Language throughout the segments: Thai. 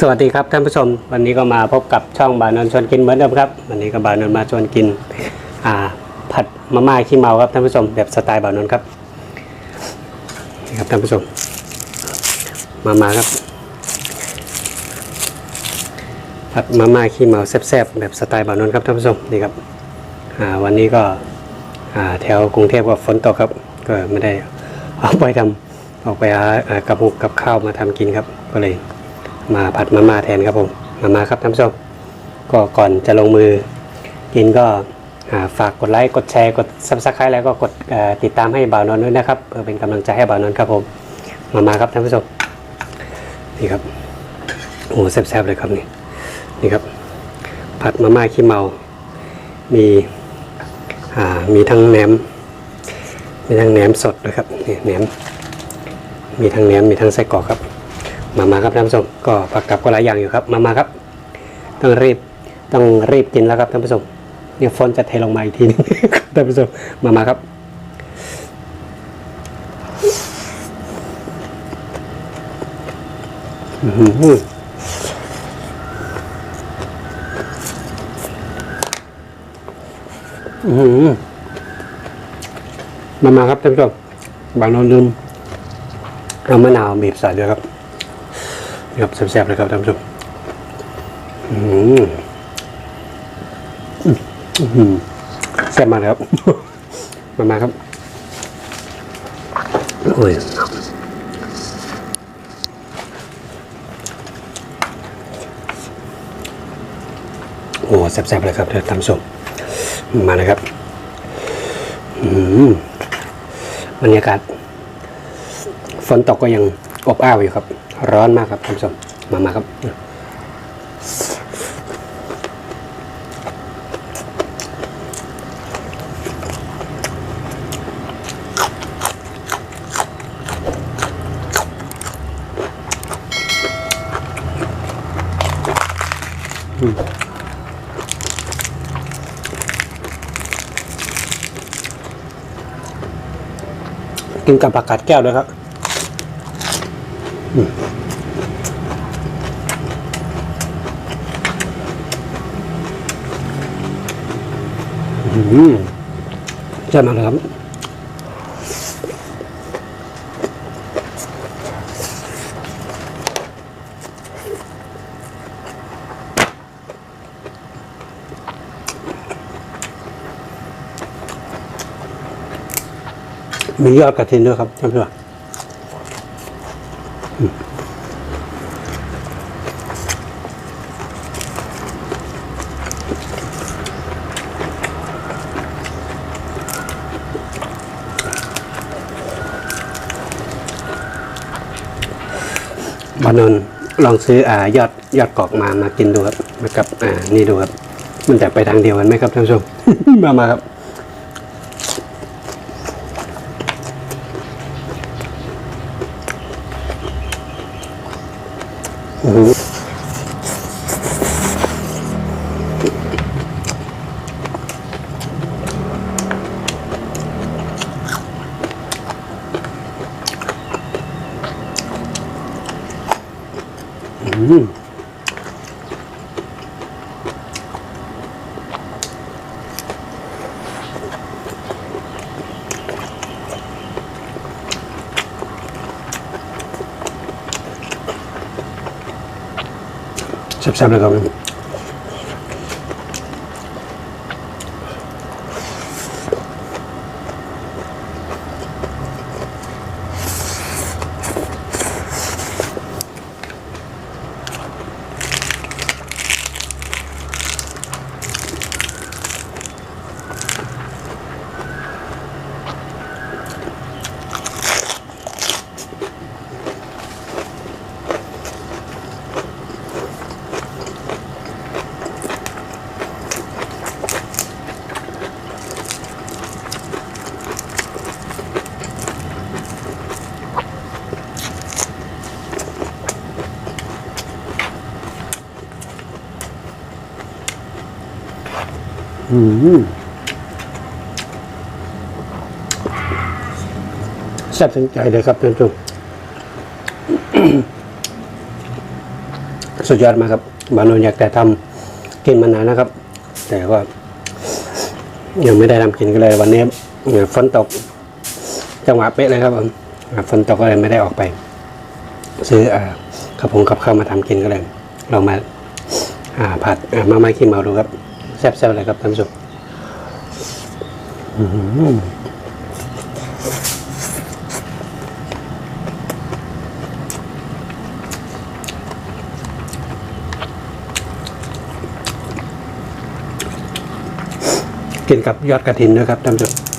สวัสดีครับท่านผู้ชม วันนี้ก็มาพบกับช่องบานนชวนกินเหมือนเดิมครับ วันนี้ก็บานนมาชวนกินอ่าผัดมาม่าขี้เมาครับท่านผู้ชมแบบสไตล์บานนครับนี่ครับท่านผู้ชม มามาครับ ผัดมาม่าขี้เมาแซ่บๆแบบสไตล์บานนครับท่านผู้ชมนี่ครับอ่าวันนี้ก็อ่าแถวกรุงเทพก็ฝนตกครับ ก็ไม่ได้ออกไปทำออกไปหาอ่ากับหุกกับข้าวมาทำกินครับก็เลย มาผัดมาม่าแทนครับผมมาม่าครับท่านผู้ชมก็ก่อนจะลงมือกินก็ฝากกดไลค์กดแชร์กดซับสไครต์แล้วก็กดติดตามให้บ่าวนอนด้วยนะครับเพื่อเป็นกำลังใจให้บ่าวนอนครับผมมามาครับท่านผู้ชมนี่ครับโอ้แซ่บๆเลยครับนี่นี่ครับ ผัดมาม่าขี้เมา มีมีทั้งแหนมมีทั้งแหนมสดด้วยครับนี่แหนมมีทั้งแหนมมีทั้งไส้กรอกครับ มามาครับท่านผู้ชมก็ผักกับก็หลายอย่างอยู่ครับมามาครับต้องรีบต้องรีบกินแล้วครับท่านผู้ชมเนี่ยฝนจะเทลงมาอีกทีนึงท่านผู้ชมมามาครับอือหืออือหือมามาครับท่านผู้ชมบางนนลืมเอามะนาวบีบใส่ด้วยครับ ครับแซ่บๆเลยครับท่านผู้ชมอืมอื้อหือแซ่บมากเลยครับ มามาครับโอ้ยโอ้แซ่บๆเลยครับท่านผู้ชมมาเลยครับอืมบรรยากาศฝนตกก็ยังอบอ้าวอยู่ครับ ร้อนมากครับท่านผู้ชมมามาครับ กินกับผักกาดแก้วด้วยครับ อืม ใช่ไหมาครับมียอดกระถินด้วยครับท่านผู้ชม บานนท์ลองซื้ออ่ายอดยอดกอกมามากินดูครับมากับอ่านี่ดูครับ มันจะไปทางเดียวกันไหมครับท่านผู้ชม มามาครับอือ แซ่บๆเล อืมแซ่บถึงใจเลยครับท่านผู้ชมสุดยอดมากครับบานนอยากแต่ทำกินมานานนะครับ แต่ก็ยังไม่ได้ทำกินก็เลยวันนี้ฝนตก จังหวะเป๊ะเลยครับผมฝนตกก็เลยไม่ได้ออกไป ซื้ออกระพงกับข้าวมาทำกินก็เลยลองมาผัดอ่ามาม่าขี้เมาดูครับ แซ่บๆเลยครับท่านผู้ชมกินกับยอดกระถินด้วยครับท่านผู้ชม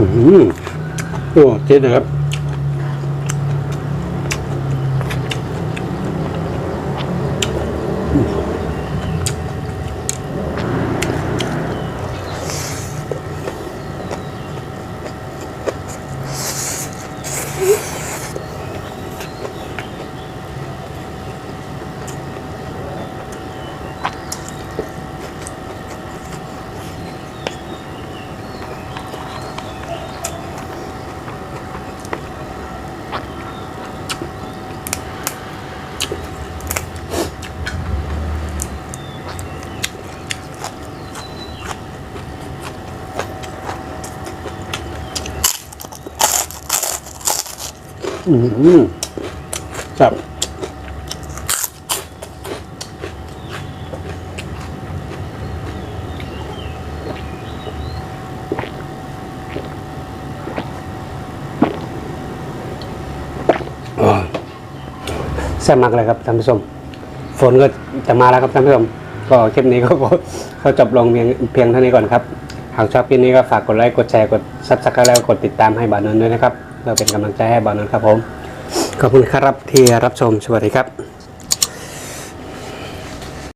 อืมโอ้เจ๊นะครับ อืมครับแซ่บมากเลยครับท่านผู้ชม ฝนก็จะมาแล้วครับท่านผู้ชม ก็คลิปนี้ก็เขาจบลงเพียงเพียงเท่านี้ก่อนครับ หากชอบคลิปนี้ก็ฝากกดไลค์ กดแชร์ กดซับสไครต์แล้วก็กดติดตามให้บานนท์ด้วยนะครับ เพื่อเป็นกำลังใจให้บานนท์ครับผม ขอบคุณครับที่รับชมสวัสดีครับ